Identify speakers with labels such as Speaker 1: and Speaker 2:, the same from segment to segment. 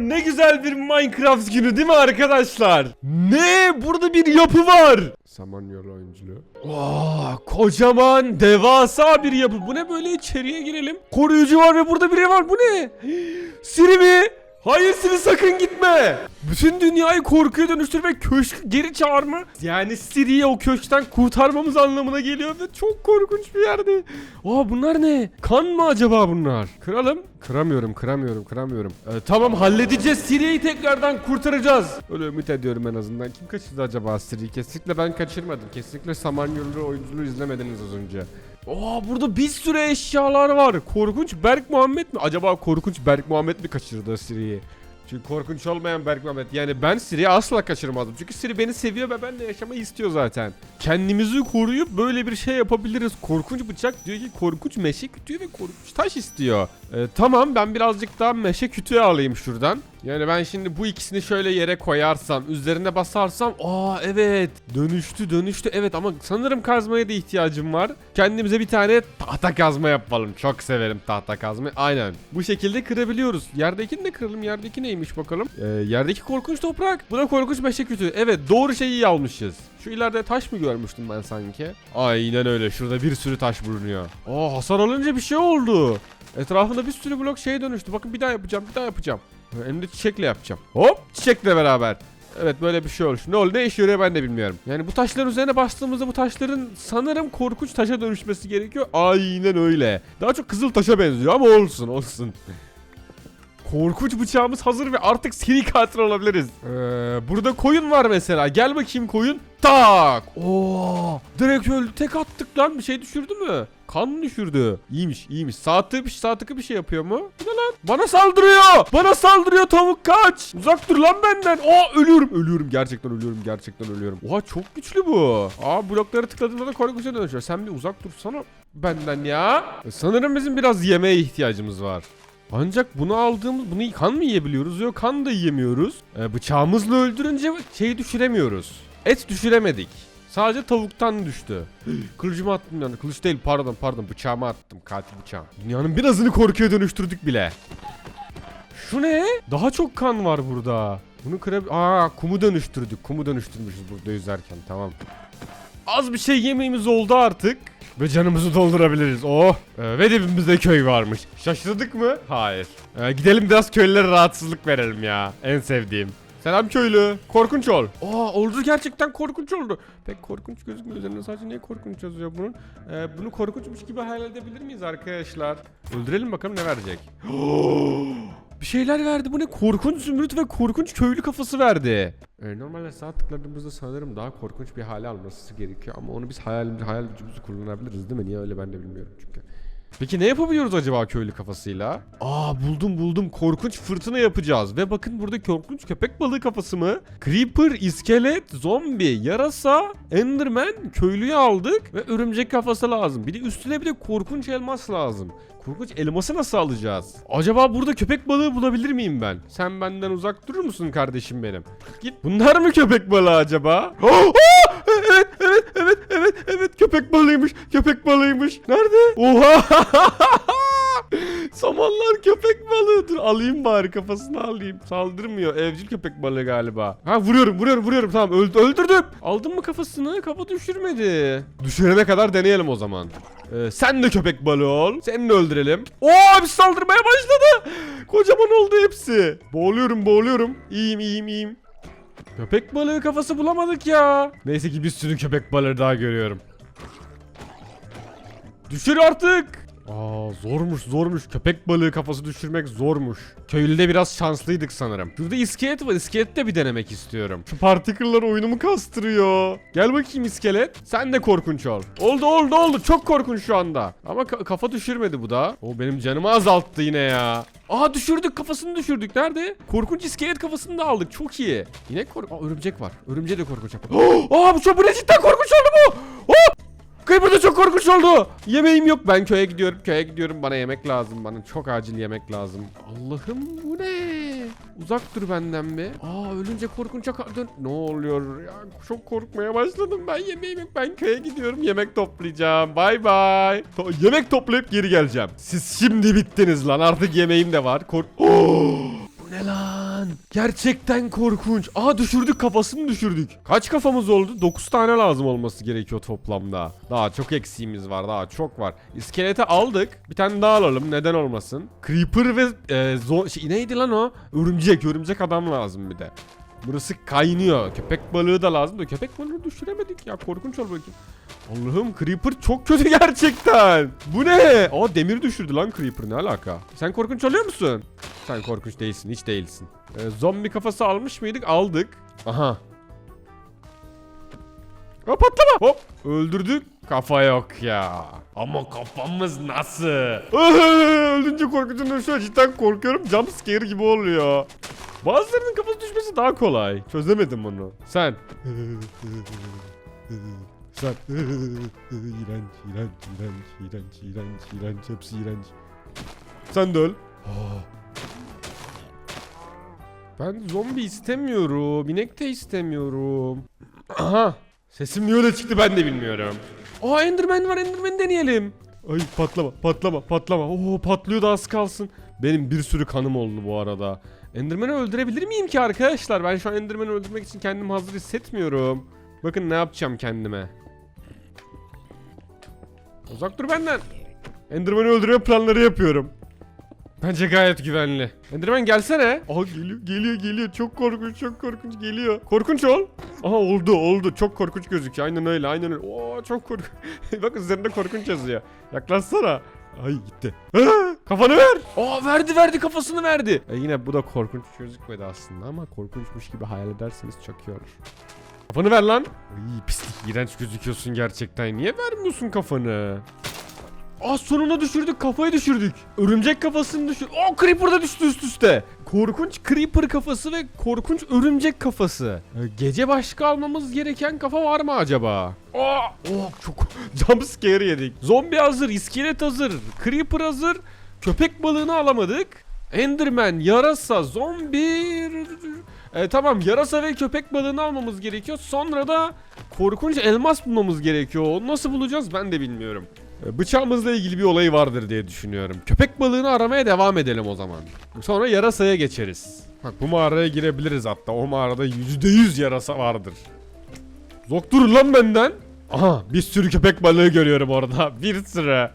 Speaker 1: ne güzel bir Minecraft günü değil mi arkadaşlar? Ne? Burada bir yapı var. Samanyolu oyunculuğu. Vaa, kocaman devasa bir yapı. Bu ne böyle içeriye girelim. Koruyucu var ve burada biri var. Bu ne? Siri mi? Hayır sakın gitme. Bütün dünyayı korkuya dönüştür ve köşkü geri çağırma. Yani Siri'yi o köşkten kurtarmamız anlamına geliyor ve çok korkunç bir yerde. Aa bunlar ne? Kan mı acaba bunlar? Kıralım. Kıramıyorum, kıramıyorum, kıramıyorum. Ee, tamam halledeceğiz. Siri'yi tekrardan kurtaracağız. Öyle ümit ediyorum en azından. Kim kaçırdı acaba Siri'yi? Kesinlikle ben kaçırmadım. Kesinlikle Samanyolu oyunculuğu izlemediniz az önce. Aa burada bir sürü eşyalar var. Korkunç Berk Muhammed mi? Acaba Korkunç Berk Muhammed mi kaçırdı Siri'yi? Çünkü korkunç olmayan Berk Muhammed. Yani ben Siri'yi asla kaçırmadım. Çünkü Siri beni seviyor ve benimle yaşamayı istiyor zaten. Kendimizi koruyup böyle bir şey yapabiliriz. Korkunç bıçak diyor ki korkunç meşe kütüğü ve korkunç taş istiyor. Ee, tamam ben birazcık daha meşe kütüğü alayım şuradan. Yani ben şimdi bu ikisini şöyle yere koyarsam, üzerine basarsam, aa evet dönüştü dönüştü evet ama sanırım kazmaya da ihtiyacım var. Kendimize bir tane tahta kazma yapalım. Çok severim tahta kazmayı. Aynen. Bu şekilde kırabiliyoruz. Yerdekini de kıralım. Yerdeki neymiş bakalım. Ee, yerdeki korkunç toprak. Bu da korkunç meşe kütüğü. Evet doğru şeyi almışız. Şu ileride taş mı görmüştüm ben sanki? Aynen öyle. Şurada bir sürü taş bulunuyor. Aa hasar alınca bir şey oldu. Etrafında bir sürü blok şeye dönüştü. Bakın bir daha yapacağım, bir daha yapacağım. Elimde çiçekle yapacağım. Hop çiçekle beraber. Evet böyle bir şey olmuş. Ne oldu ne işe yarıyor ben de bilmiyorum. Yani bu taşların üzerine bastığımızda bu taşların sanırım korkunç taşa dönüşmesi gerekiyor. Aynen öyle. Daha çok kızıl taşa benziyor ama olsun olsun. Korkunç bıçağımız hazır ve artık seri katil olabiliriz. Ee, burada koyun var mesela. Gel bakayım koyun. Tak. Oo! Direkt öldü. Tek attık lan. Bir şey düşürdü mü? Kan düşürdü? İyiymiş, iyiymiş. Tıkı bir, sağ tıkı bir şey yapıyor mu? Bu lan? Bana saldırıyor. Bana saldırıyor tavuk kaç. Uzak dur lan benden. Aa ölüyorum. Ölüyorum. Gerçekten ölüyorum. Gerçekten ölüyorum. Oha çok güçlü bu. Aa blokları tıkladığında da korkunç'a dönüşüyor. Sen bir uzak dursana benden ya. Sanırım bizim biraz yemeğe ihtiyacımız var. Ancak bunu aldığımız, bunu kan mı yiyebiliyoruz? Yok kan da yiyemiyoruz. Ee, bıçağımızla öldürünce şeyi düşüremiyoruz. Et düşüremedik. Sadece tavuktan düştü. Kılıcımı attım yani. Kılıç değil pardon pardon bıçağımı attım. Katil bıçağım. Dünyanın birazını korkuya dönüştürdük bile. Şu ne? Daha çok kan var burada. Bunu kırab... Aa kumu dönüştürdük. Kumu dönüştürmüşüz burada yüzerken tamam. Az bir şey yemeğimiz oldu artık. Ve canımızı doldurabiliriz. Oh. Ee, ve dibimizde köy varmış. Şaşırdık mı? Hayır. Ee, gidelim biraz köylülere rahatsızlık verelim ya. En sevdiğim. Selam köylü. Korkunç ol. Aa oldu gerçekten korkunç oldu. Pek korkunç gözükmüyor üzerinde sadece niye korkunç yazıyor bunun? Ee, bunu korkunçmuş gibi hayal edebilir miyiz arkadaşlar? Öldürelim bakalım ne verecek. Bir şeyler verdi. Bu ne? Korkunç zümrüt ve korkunç köylü kafası verdi. E, normalde sağ tıkladığımızda sanırım daha korkunç bir hale alması gerekiyor. Ama onu biz hayal, hayal gücümüzü kullanabiliriz değil mi? Niye öyle ben de bilmiyorum çünkü. Peki ne yapabiliyoruz acaba köylü kafasıyla? Aa buldum buldum. Korkunç fırtına yapacağız. Ve bakın burada korkunç köpek balığı kafası mı? Creeper, iskelet, zombi, yarasa, enderman köylüyü aldık. Ve örümcek kafası lazım. Bir de üstüne bir de korkunç elmas lazım. Korkunç elması nasıl alacağız? Acaba burada köpek balığı bulabilir miyim ben? Sen benden uzak durur musun kardeşim benim? Git. Bunlar mı köpek balığı acaba? Evet, evet, evet. Köpek balığıymış. Köpek balığıymış. Nerede? Oha! Samanlar köpek balığı. Dur alayım bari kafasını alayım. Saldırmıyor. Evcil köpek balığı galiba. Ha vuruyorum vuruyorum vuruyorum. Tamam öldü, öldürdüm. Aldın mı kafasını? Kafa düşürmedi. Düşürene kadar deneyelim o zaman. Ee, sen de köpek balığı ol. Seni de öldürelim. Oo abi saldırmaya başladı. Kocaman oldu hepsi. Boğuluyorum boğuluyorum. İyiyim iyiyim iyiyim. Köpek balığı kafası bulamadık ya. Neyse ki bir sürü köpek balığı daha görüyorum. Düşür artık. Aa zormuş zormuş. Köpek balığı kafası düşürmek zormuş. Köylüde biraz şanslıydık sanırım. Burada iskelet var. İskelet de bir denemek istiyorum. Şu particle'lar oyunumu kastırıyor. Gel bakayım iskelet. Sen de korkunç ol. Oldu oldu oldu. Çok korkunç şu anda. Ama ka- kafa düşürmedi bu da. O benim canımı azalttı yine ya. Aa düşürdük kafasını düşürdük. Nerede? Korkunç iskelet kafasını da aldık. Çok iyi. Yine kork... Aa örümcek var. Örümceği de korkunç yapar. Aa bu çok bu ne cidden korkunç oldu bu. Creeper da çok korkunç oldu. Yemeğim yok. Ben köye gidiyorum. Köye gidiyorum. Bana yemek lazım. Bana çok acil yemek lazım. Allah'ım bu ne? Uzak dur benden bir. Aa ölünce korkunça ka- dön. Ne oluyor ya? Çok korkmaya başladım. Ben yemeğim yok. Ben köye gidiyorum. Yemek toplayacağım. Bay bay. To- yemek toplayıp geri geleceğim. Siz şimdi bittiniz lan. Artık yemeğim de var. Kork... Oh! Bu ne lan? Gerçekten korkunç. Aa düşürdük kafasını düşürdük. Kaç kafamız oldu? 9 tane lazım olması gerekiyor toplamda. Daha çok eksiğimiz var daha çok var. İskelete aldık. Bir tane daha alalım neden olmasın. Creeper ve e, şey, neydi lan o? Örümcek. Örümcek adam lazım bir de. Burası kaynıyor. Köpek balığı da lazım da köpek balığı düşüremedik ya. Korkunç ol bakayım. Allah'ım Creeper çok kötü gerçekten. Bu ne? Aa demir düşürdü lan Creeper ne alaka? Sen korkunç oluyor musun? Sen korkunç değilsin hiç değilsin. Ee, zombi kafası almış mıydık? Aldık. Aha. Hop patlama. Hop öldürdük. Kafa yok ya. Ama kafamız nasıl? Öldünce korkutundan şu an cidden korkuyorum. Jump scare gibi oluyor. Bazılarının kafası düşmesi daha kolay. Çözemedim onu. Sen. Sen. iğrenç, iğrenç, iğrenç, iğrenç, iğrenç, iğrenç. Hepsi iğrenç. Sen de öl. Ben zombi istemiyorum. İnek de istemiyorum. Aha. Sesim niye öyle çıktı ben de bilmiyorum. Aa Enderman var Enderman deneyelim. Ay patlama patlama patlama. Oo patlıyor da az kalsın. Benim bir sürü kanım oldu bu arada. Enderman'ı öldürebilir miyim ki arkadaşlar? Ben şu an Enderman'ı öldürmek için kendimi hazır hissetmiyorum. Bakın ne yapacağım kendime. Uzak dur benden. Enderman'ı öldürme planları yapıyorum. Bence gayet güvenli. Enderman gelsene. Aha geliyor geliyor geliyor. Çok korkunç çok korkunç geliyor. Korkunç ol. Aha oldu oldu. Çok korkunç gözüküyor. Aynen öyle aynen öyle. Oo çok korkunç. Bak üzerinde korkunç yazıyor. Yaklaşsana. Ay gitti. Aa, kafanı ver. Aa verdi verdi kafasını verdi. E yine bu da korkunç gözükmedi aslında ama korkunçmuş gibi hayal ederseniz çok iyi olur. Kafanı ver lan. Ay pislik iğrenç gözüküyorsun gerçekten. Niye vermiyorsun kafanı? Aa sonuna düşürdük kafayı düşürdük. Örümcek kafasını düşür. Aa Creeper da düştü üst üste. Korkunç Creeper kafası ve korkunç örümcek kafası. Ee, gece başka almamız gereken kafa var mı acaba? Aa oh, çok jump scare yedik. Zombi hazır, iskelet hazır, Creeper hazır. Köpek balığını alamadık. Enderman, yarasa, zombi... E, tamam yarasa ve köpek balığını almamız gerekiyor. Sonra da korkunç elmas bulmamız gerekiyor. Onu nasıl bulacağız ben de bilmiyorum. E, Bıçağımızla ilgili bir olayı vardır diye düşünüyorum. Köpek balığını aramaya devam edelim o zaman. Sonra yarasaya geçeriz. Bak bu mağaraya girebiliriz hatta. O mağarada %100 yarasa vardır. Zok dur lan benden. Aha bir sürü köpek balığı görüyorum orada. Bir sürü.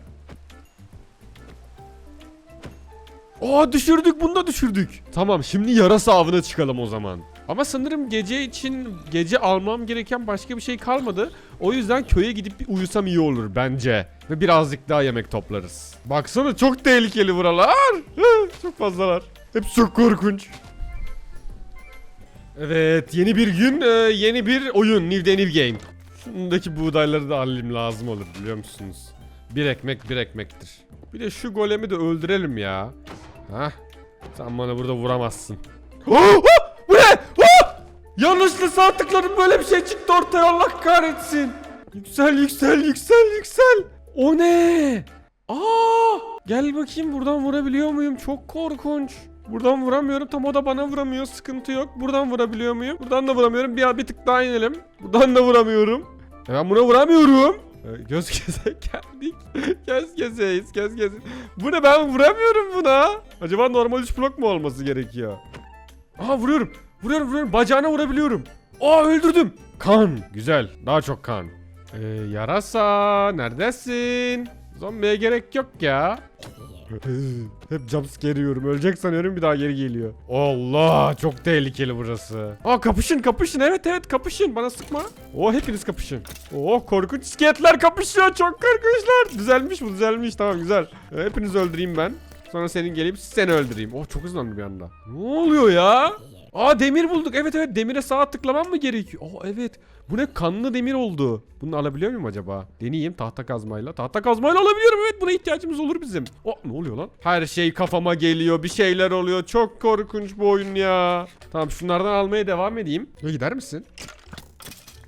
Speaker 1: Aa düşürdük bunu da düşürdük. Tamam şimdi yarasa avına çıkalım o zaman. Ama sanırım gece için gece almam gereken başka bir şey kalmadı. O yüzden köye gidip bir uyusam iyi olur bence. Ve birazcık daha yemek toplarız. Baksana çok tehlikeli buralar. Çok fazlalar. Hep çok korkunç. Evet yeni bir gün e, yeni bir oyun New Day New Game. Şundaki buğdayları da alayım lazım olur biliyor musunuz? Bir ekmek bir ekmektir. Bir de şu golemi de öldürelim ya. Hah. Sen bana burada vuramazsın. Oh, oh, bu ne? Oh! Yanlışlıkla sağ tıkladım böyle bir şey çıktı ortaya Allah kahretsin. Yüksel yüksel yüksel yüksel. O ne? Aa! Gel bakayım buradan vurabiliyor muyum? Çok korkunç. Buradan vuramıyorum. Tam o da bana vuramıyor. Sıkıntı yok. Buradan vurabiliyor muyum? Buradan da vuramıyorum. Bir, bir tık daha inelim. Buradan da vuramıyorum. E ben buna vuramıyorum. E, Göz göze geldik. göz gözeyiz. Göz göze. Bu ne ben vuramıyorum buna. Acaba normal 3 blok mu olması gerekiyor? Aha vuruyorum. Vuruyorum vuruyorum. Bacağına vurabiliyorum. Aa öldürdüm. Kan. Güzel. Daha çok kan. Ee, yarasa neredesin? Zombiye gerek yok ya. Hep jumpscare yiyorum. Ölecek sanıyorum bir daha geri geliyor. Allah çok tehlikeli burası. Aa kapışın kapışın evet evet kapışın bana sıkma. Oo hepiniz kapışın. Oo korkunç iskeletler kapışıyor çok korkunçlar. Düzelmiş bu düzelmiş tamam güzel. Ee, hepinizi öldüreyim ben. Sonra senin gelip seni öldüreyim. Oh çok hızlandı bir anda. Ne oluyor ya? Aa demir bulduk. Evet evet demire sağ tıklamam mı gerekiyor? Aa evet. Bu ne kanlı demir oldu. Bunu alabiliyor muyum acaba? Deneyeyim tahta kazmayla. Tahta kazmayla alabiliyorum evet buna ihtiyacımız olur bizim. Oh ne oluyor lan? Her şey kafama geliyor. Bir şeyler oluyor. Çok korkunç bu oyun ya. Tamam şunlardan almaya devam edeyim. Ya gider misin?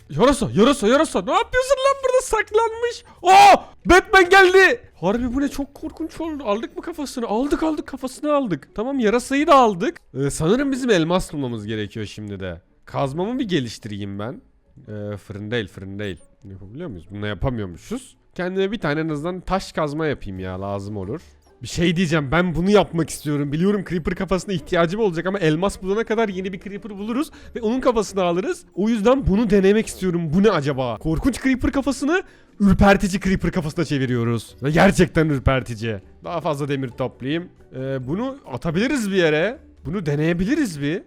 Speaker 1: Yarasa, yarasa, yarasa. Ne yapıyorsun lan burada saklanmış? Aa! Batman geldi. Harbi bu ne çok korkunç oldu. Aldık mı kafasını? Aldık aldık kafasını aldık. Tamam yarasayı da aldık. Ee, sanırım bizim elmas bulmamız gerekiyor şimdi de. Kazmamı bir geliştireyim ben. Ee, fırın değil fırın değil. Yapabiliyor muyuz? Bunu yapamıyormuşuz. Kendime bir tane en azından taş kazma yapayım ya lazım olur. Bir şey diyeceğim ben bunu yapmak istiyorum. Biliyorum Creeper kafasına ihtiyacım olacak ama elmas bulana kadar yeni bir Creeper buluruz ve onun kafasını alırız. O yüzden bunu denemek istiyorum. Bu ne acaba? Korkunç Creeper kafasını ürpertici Creeper kafasına çeviriyoruz. Gerçekten ürpertici. Daha fazla demir toplayayım. Ee, bunu atabiliriz bir yere. Bunu deneyebiliriz bir.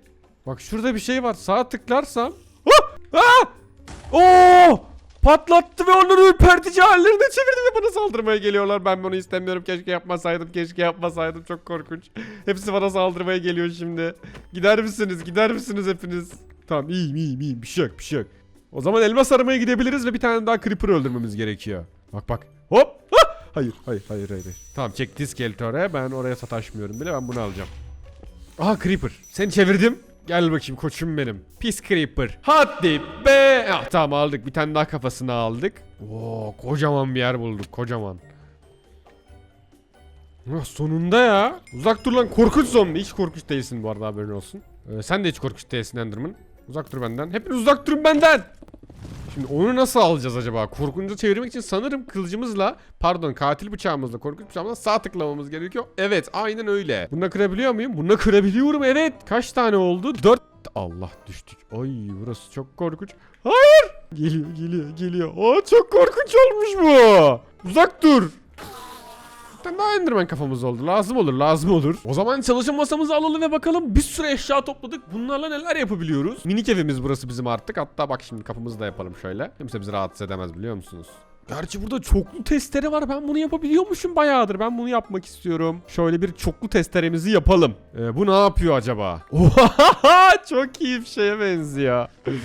Speaker 1: Bak şurada bir şey var. Sağa tıklarsam. Ah! Oo! Patlattı ve onları ürpertici hallerine çevirdi ve bana saldırmaya geliyorlar. Ben bunu istemiyorum. Keşke yapmasaydım. Keşke yapmasaydım. Çok korkunç. Hepsi bana saldırmaya geliyor şimdi. Gider misiniz? Gider misiniz hepiniz? Tamam iyiyim iyiyim iyiyim. Bir şey yok bir şey yok. O zaman elmas aramaya gidebiliriz ve bir tane daha creeper öldürmemiz gerekiyor. Bak bak. Hop. Ah! Hayır hayır hayır hayır. Tamam çek diskelti oraya. Ben oraya sataşmıyorum bile. Ben bunu alacağım. Aha Creeper. Seni çevirdim. Gel bakayım koçum benim. Pis Creeper. Hadi be. Ah, tamam aldık. Bir tane daha kafasını aldık. Oo kocaman bir yer bulduk. Kocaman. Ah, sonunda ya. Uzak dur lan korkunç zombi. Hiç korkunç değilsin bu arada haberin olsun. Ee, sen de hiç korkunç değilsin Enderman. Uzak dur benden. Hepiniz uzak durun benden. Şimdi onu nasıl alacağız acaba? Korkunca çevirmek için sanırım kılıcımızla pardon katil bıçağımızla korkunç bıçağımızla sağ tıklamamız gerekiyor. Evet aynen öyle. Bununla kırabiliyor muyum? Bununla kırabiliyorum evet. Kaç tane oldu? 4 Allah düştük. Ay burası çok korkunç. Hayır. Geliyor geliyor geliyor. Aa çok korkunç olmuş bu. Uzak dur. Tane daha Enderman kafamız oldu. Lazım olur, lazım olur. O zaman çalışma masamızı alalım ve bakalım bir sürü eşya topladık. Bunlarla neler yapabiliyoruz? Minik evimiz burası bizim artık. Hatta bak şimdi kapımızı da yapalım şöyle. Kimse bizi rahatsız edemez biliyor musunuz? Gerçi burada çoklu testere var. Ben bunu yapabiliyormuşum bayağıdır. Ben bunu yapmak istiyorum. Şöyle bir çoklu testeremizi yapalım. Ee, bu ne yapıyor acaba? Oha, çok iyi bir şeye benziyor.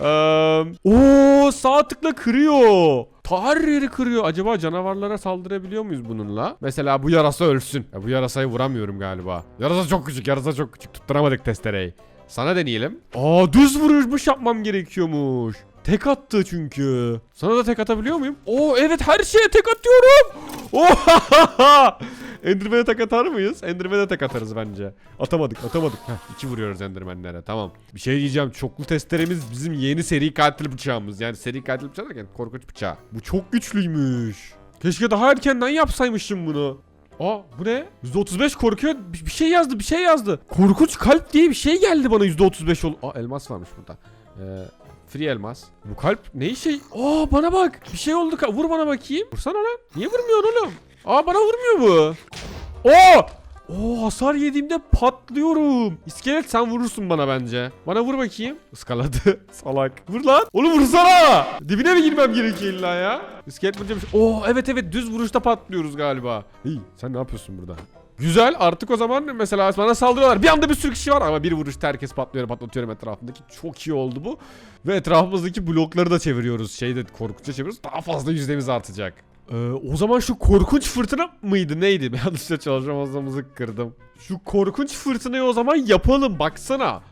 Speaker 1: Eee, Oo sağ tıkla kırıyor. Ta her yeri kırıyor. Acaba canavarlara saldırabiliyor muyuz bununla? Mesela bu yarasa ölsün. Ya bu yarasayı vuramıyorum galiba. Yarasa çok küçük. Yarasa çok küçük. Tutturamadık testereyi. Sana deneyelim. Aa düz vuruşmuş yapmam gerekiyormuş. Tek attı çünkü. Sana da tek atabiliyor muyum? Oo evet her şeye tek atıyorum. Oha! Enderman'e tek atar mıyız? Enderman'e tek atarız bence. Atamadık atamadık. Heh, iki vuruyoruz Enderman'lere tamam. Bir şey diyeceğim çoklu testeremiz bizim yeni seri katil bıçağımız. Yani seri katil bıçağı derken korkunç bıçağı. Bu çok güçlüymüş. Keşke daha erkenden yapsaymışım bunu. Aa bu ne? %35 korkuyor. Bir, bir şey yazdı bir şey yazdı. Korkunç kalp diye bir şey geldi bana %35 ol. Aa elmas varmış burada. Ee, free elmas. Bu kalp ne şey? Aa bana bak. Bir şey oldu. Vur bana bakayım. Vursana lan. Niye vurmuyorsun oğlum? Aa bana vurmuyor bu. Oo! Oo hasar yediğimde patlıyorum. İskelet sen vurursun bana bence. Bana vur bakayım. Iskaladı. Salak. Vur lan. Oğlum vursana. Dibine mi girmem gerekiyor illa ya? İskelet vuracağım. Oo evet evet düz vuruşta patlıyoruz galiba. İyi sen ne yapıyorsun burada? Güzel artık o zaman mesela bana saldırıyorlar. Bir anda bir sürü kişi var ama bir vuruşta herkes patlıyor patlatıyorum etrafındaki. Çok iyi oldu bu. Ve etrafımızdaki blokları da çeviriyoruz. Şeyde korkunçça çeviriyoruz. Daha fazla yüzdemiz artacak. Ee, o zaman şu korkunç fırtına mıydı neydi? Yanlışlıkla çalışma masamızı kırdım. Şu korkunç fırtınayı o zaman yapalım baksana.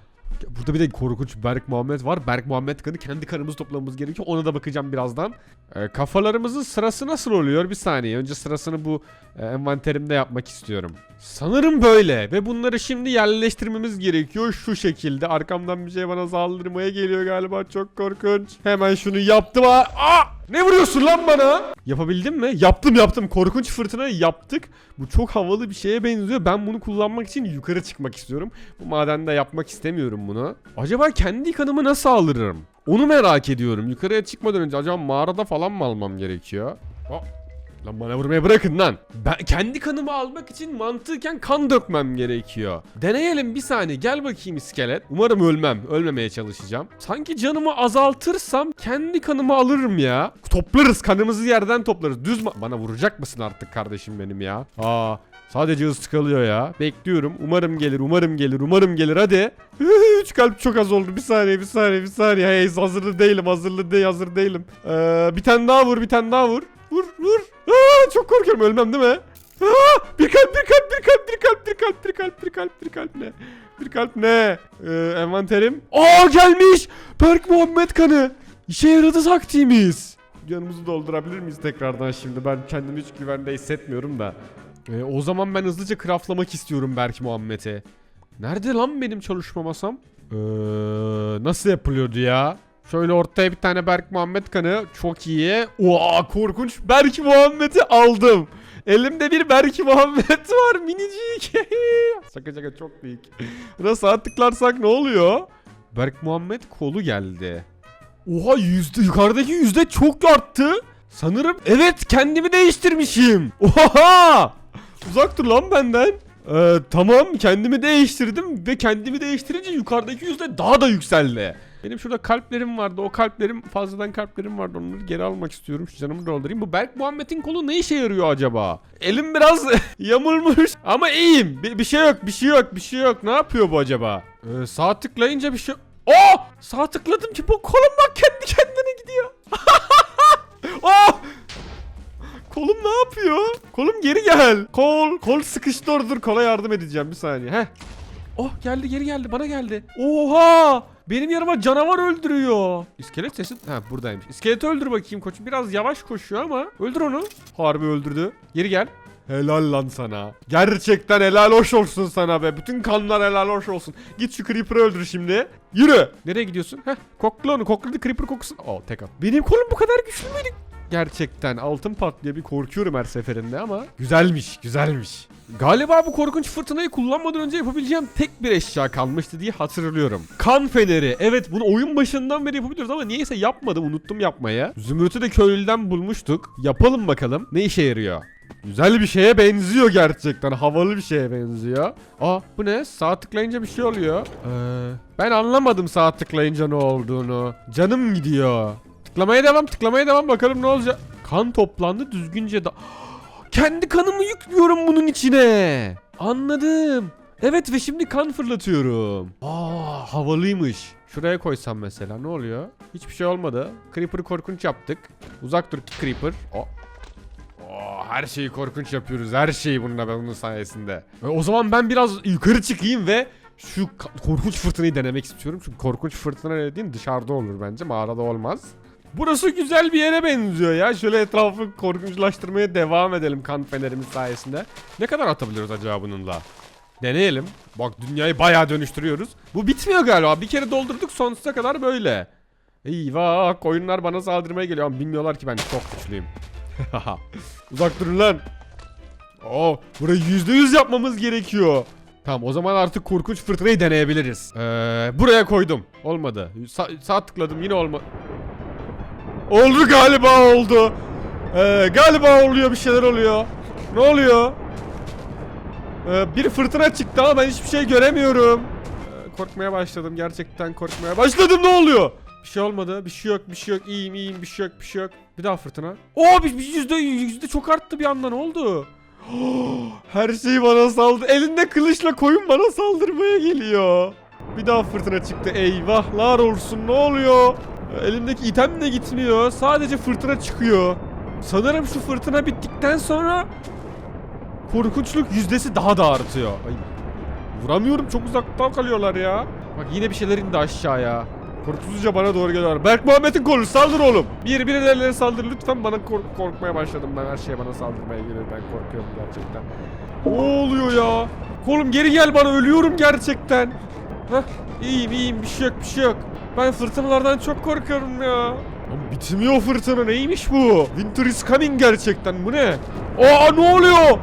Speaker 1: Burada bir de korkunç Berk Muhammed var. Berk Muhammed kanı kendi kanımızı toplamamız gerekiyor. Ona da bakacağım birazdan. Ee, kafalarımızın sırası nasıl oluyor? Bir saniye. Önce sırasını bu e, envanterimde yapmak istiyorum. Sanırım böyle. Ve bunları şimdi yerleştirmemiz gerekiyor. Şu şekilde. Arkamdan bir şey bana saldırmaya geliyor galiba. Çok korkunç. Hemen şunu yaptım. Aa! Ne vuruyorsun lan bana? Yapabildim mi? Yaptım yaptım. Korkunç fırtınayı yaptık. Bu çok havalı bir şeye benziyor. Ben bunu kullanmak için yukarı çıkmak istiyorum. Bu madende yapmak istemiyorum bunu. Acaba kendi kanımı nasıl alırım? Onu merak ediyorum. Yukarıya çıkmadan önce acaba mağarada falan mı almam gerekiyor? Aa, Lan bana vurmaya bırakın lan. Ben kendi kanımı almak için mantıken kan dökmem gerekiyor. Deneyelim bir saniye. Gel bakayım iskelet. Umarım ölmem. Ölmemeye çalışacağım. Sanki canımı azaltırsam kendi kanımı alırım ya. Toplarız. Kanımızı yerden toplarız. Düz Bana vuracak mısın artık kardeşim benim ya? Aa Sadece hız kalıyor ya. Bekliyorum. Umarım gelir, umarım gelir, umarım gelir. Hadi. Üç kalp çok az oldu. Bir saniye, bir saniye, bir saniye. Hey, hazırlı değilim, hazırlı değil, hazır değilim. Ee, bir tane daha vur, bir tane daha vur. Çok korkuyorum. Ölmem değil mi? Aa, bir kalp, bir kalp, bir kalp, bir kalp, bir kalp, bir kalp, bir kalp, bir kalp ne? Bir kalp ne? Ee, envanterim. Aa gelmiş. Berk Muhammed kanı. İşe yaradı taktiğimiz. Canımızı doldurabilir miyiz tekrardan şimdi? Ben kendimi hiç güvende hissetmiyorum da. Ee, o zaman ben hızlıca craftlamak istiyorum Berk Muhammed'e. Nerede lan benim çalışma masam? Ee, nasıl yapılıyordu ya? Şöyle ortaya bir tane Berk Muhammed kanı. Çok iyi. Oha korkunç. Berk Muhammed'i aldım. Elimde bir Berk Muhammed var minicik. şaka şaka çok büyük. Buna sağ tıklarsak ne oluyor? Berk Muhammed kolu geldi. Oha yüzde yukarıdaki yüzde çok arttı. Sanırım evet kendimi değiştirmişim. Oha! Uzak dur lan benden. Ee, tamam kendimi değiştirdim ve kendimi değiştirince yukarıdaki yüzde daha da yükseldi. Benim şurada kalplerim vardı. O kalplerim fazladan kalplerim vardı. Onları geri almak istiyorum. Şu canımı doldurayım. Bu Berk Muhammed'in kolu ne işe yarıyor acaba? Elim biraz yamulmuş ama iyiyim. Bir, bir şey yok, bir şey yok, bir şey yok. Ne yapıyor bu acaba? Ee, sağ tıklayınca bir şey... Oh! Sağ tıkladım ki bu kolum bak kendi kendine gidiyor. oh! Kolum ne yapıyor? Kolum geri gel. Kol, kol sıkıştı orada. Kola yardım edeceğim bir saniye. Heh. Oh geldi geri geldi bana geldi. Oha! Benim yanıma canavar öldürüyor. İskelet sesi ha buradaymış. İskeleti öldür bakayım koçum. Biraz yavaş koşuyor ama öldür onu. Harbi öldürdü. Geri gel. Helal lan sana. Gerçekten helal hoş olsun sana be. Bütün kanlar helal hoş olsun. Git şu Creeper'ı öldür şimdi. Yürü. Nereye gidiyorsun? Heh kokla onu. Kokladı Creeper kokusu. Oh tek at. Benim kolum bu kadar güçlü müydü? Gerçekten altın patlıyor bir korkuyorum her seferinde ama güzelmiş güzelmiş. Galiba bu korkunç fırtınayı kullanmadan önce yapabileceğim tek bir eşya kalmıştı diye hatırlıyorum. Kan feneri. Evet bunu oyun başından beri yapabiliyoruz ama niyeyse yapmadım unuttum yapmaya. Zümrüt'ü de köylüden bulmuştuk. Yapalım bakalım ne işe yarıyor. Güzel bir şeye benziyor gerçekten. Havalı bir şeye benziyor. Aa bu ne? Sağ tıklayınca bir şey oluyor. Ee, ben anlamadım sağ tıklayınca ne olduğunu. Canım gidiyor. Tıklamaya devam, tıklamaya devam bakalım ne olacak. Kan toplandı düzgünce da... Kendi kanımı yüklüyorum bunun içine. Anladım. Evet ve şimdi kan fırlatıyorum. Aa havalıymış. Şuraya koysam mesela ne oluyor? Hiçbir şey olmadı. Creeper'ı korkunç yaptık. Uzak dur Creeper. O. Oo, her şeyi korkunç yapıyoruz. Her şeyi bununla bunun sayesinde. E, o zaman ben biraz yukarı çıkayım ve şu korkunç fırtınayı denemek istiyorum. Çünkü korkunç fırtına dediğin dışarıda olur bence. Mağarada olmaz. Burası güzel bir yere benziyor ya. Şöyle etrafı korkunçlaştırmaya devam edelim kan fenerimiz sayesinde. Ne kadar atabiliyoruz acaba bununla? Deneyelim. Bak dünyayı bayağı dönüştürüyoruz. Bu bitmiyor galiba. Bir kere doldurduk sonsuza kadar böyle. Eyvah koyunlar bana saldırmaya geliyor bilmiyorlar ki ben çok güçlüyüm. Uzak durun lan. Oo, burayı yüzde yüz yapmamız gerekiyor. Tamam o zaman artık korkunç fırtınayı deneyebiliriz. Ee, buraya koydum. Olmadı. Sa- sağ tıkladım yine olmadı. Oldu galiba oldu. Ee, galiba oluyor bir şeyler oluyor. Ne oluyor? Ee, bir fırtına çıktı ama ben hiçbir şey göremiyorum. Ee, korkmaya başladım gerçekten korkmaya başladım ne oluyor? Bir şey olmadı bir şey yok bir şey yok iyiyim iyiyim bir şey yok bir şey yok. Bir daha fırtına. Oo bir, bir yüzde yüzde çok arttı bir anda ne oldu? Her şey bana saldı. Elinde kılıçla koyun bana saldırmaya geliyor. Bir daha fırtına çıktı. Eyvahlar olsun ne oluyor? Elimdeki item de gitmiyor. Sadece fırtına çıkıyor. Sanırım şu fırtına bittikten sonra korkunçluk yüzdesi daha da artıyor. Ay. Vuramıyorum çok uzaktan kalıyorlar ya. Bak yine bir şeyler indi aşağıya. Korkusuzca bana doğru geliyorlar. Berk Muhammed'in kolu saldır oğlum. Bir birilerine saldır lütfen bana kork- korkmaya başladım ben her şeye bana saldırmaya geliyor ben korkuyorum gerçekten. Ne oluyor ya? Kolum geri gel bana ölüyorum gerçekten. Hah iyiyim iyiyim bir şey yok bir şey yok. Ben fırtınalardan çok korkuyorum ya. Lan bitmiyor fırtına neymiş bu? Winter is coming gerçekten bu ne? Aa ne oluyor?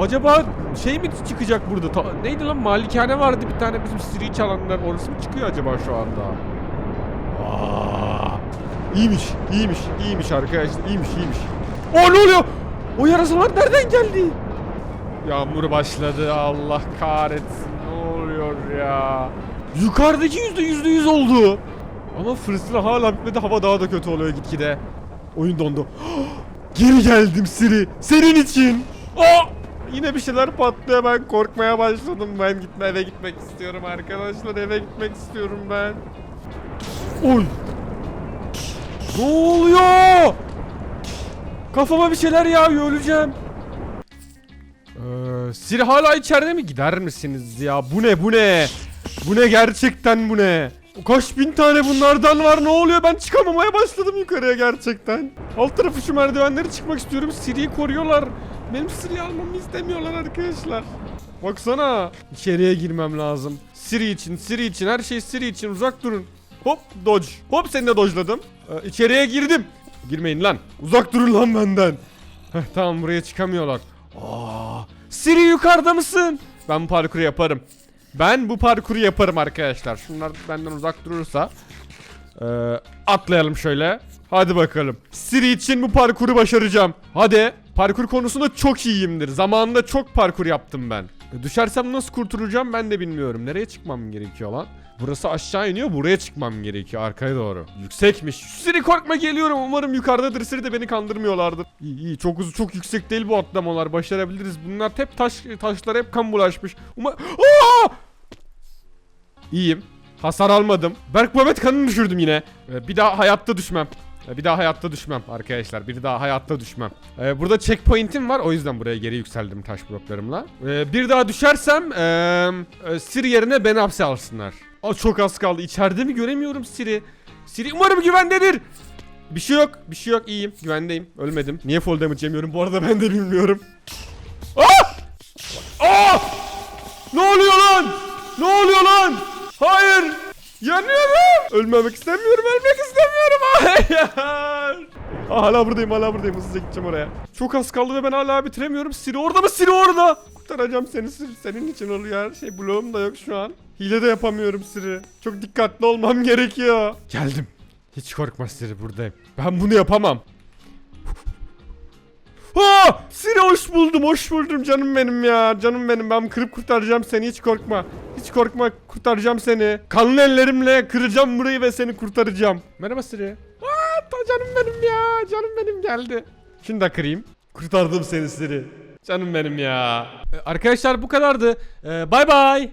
Speaker 1: Acaba şey mi çıkacak burada? Ta- neydi lan malikane vardı bir tane bizim Siri çalanlar orası mı çıkıyor acaba şu anda? Aa, iyiymiş, iyiymiş, iyiymiş arkadaşlar, iyiymiş, iyiymiş. O ne oluyor? O yarasalar nereden geldi? Yağmur başladı, Allah kahretsin, ne oluyor ya? Yukarıdaki yüzde yüzde yüz oldu. Ama fırtına hala bitmedi, hava daha da kötü oluyor gitgide. Oyun dondu. Geri geldim Siri, senin için. Aa! Yine bir şeyler patlıyor, ben korkmaya başladım. Ben gitme eve gitmek istiyorum arkadaşlar, eve gitmek istiyorum ben. Oy. Ne oluyor? Kafama bir şeyler yağıyor öleceğim. Ee, Siri hala içeride mi? Gider misiniz ya? Bu ne bu ne? Bu ne gerçekten bu ne? Kaç bin tane bunlardan var ne oluyor? Ben çıkamamaya başladım yukarıya gerçekten. Alt tarafı şu merdivenleri çıkmak istiyorum. Siri'yi koruyorlar. Benim Siri'yi almamı istemiyorlar arkadaşlar. Baksana. İçeriye girmem lazım. Siri için, Siri için, her şey Siri için uzak durun. Hop dodge. Hop seni de dodge'ladım. Ee, içeriye girdim. Girmeyin lan. Uzak durun lan benden. Heh, tamam buraya çıkamıyorlar. Aa, Siri yukarıda mısın? Ben parkuru yaparım. Ben bu parkuru yaparım arkadaşlar. Şunlar benden uzak durursa. Ee, atlayalım şöyle. Hadi bakalım. Siri için bu parkuru başaracağım. Hadi. Parkur konusunda çok iyiyimdir. Zamanında çok parkur yaptım ben. E, Düşersem nasıl kurtulacağım ben de bilmiyorum. Nereye çıkmam gerekiyor lan? Burası aşağı iniyor. Buraya çıkmam gerekiyor arkaya doğru. Yüksekmiş. Siri korkma geliyorum. Umarım yukarıdadır. Siri de beni kandırmıyorlardır. İyi iyi. Çok uzun çok yüksek değil bu atlamalar. Başarabiliriz. Bunlar hep taş taşlar hep kan bulaşmış. Umar... Aa! İyiyim. Hasar almadım. Berk Mehmet kanını düşürdüm yine. Ee, bir daha hayatta düşmem. Ee, Bir daha hayatta düşmem arkadaşlar. Bir daha hayatta düşmem. Ee, burada checkpoint'im var. O yüzden buraya geri yükseldim taş bloklarımla. Ee, bir daha düşersem ee, Siri yerine beni hapse alsınlar. Aa, çok az kaldı. İçeride mi göremiyorum Siri? Siri umarım güvendedir. Bir şey yok. Bir şey yok. İyiyim. Güvendeyim. Ölmedim. Niye fall damage yemiyorum? Bu arada ben de bilmiyorum. Ah! Ah! Ne oluyor lan? Ne oluyor lan? Hayır! Yanıyorum! Ölmemek istemiyorum, ölmek istemiyorum. Hayır! Ah, hala buradayım, hala buradayım. Hızlıca gideceğim oraya. Çok az kaldı ve ben hala bitiremiyorum. Siri orada mı? Siri orada! Kurtaracağım seni Siri. Senin için oluyor her şey. Bloğum da yok şu an. Hile de yapamıyorum Siri. Çok dikkatli olmam gerekiyor. Geldim. Hiç korkma Siri buradayım. Ben bunu yapamam. Ha! Seni hoş buldum, hoş buldum canım benim ya. Canım benim ben kırıp kurtaracağım seni hiç korkma. Hiç korkma kurtaracağım seni. Kanlı ellerimle kıracağım burayı ve seni kurtaracağım. Merhaba Siri. Aa, canım benim ya. Canım benim geldi. Şunu da kırayım. Kurtardım seni Siri. Canım benim ya. Ee, Arkadaşlar bu kadardı. Ee, Bay bay.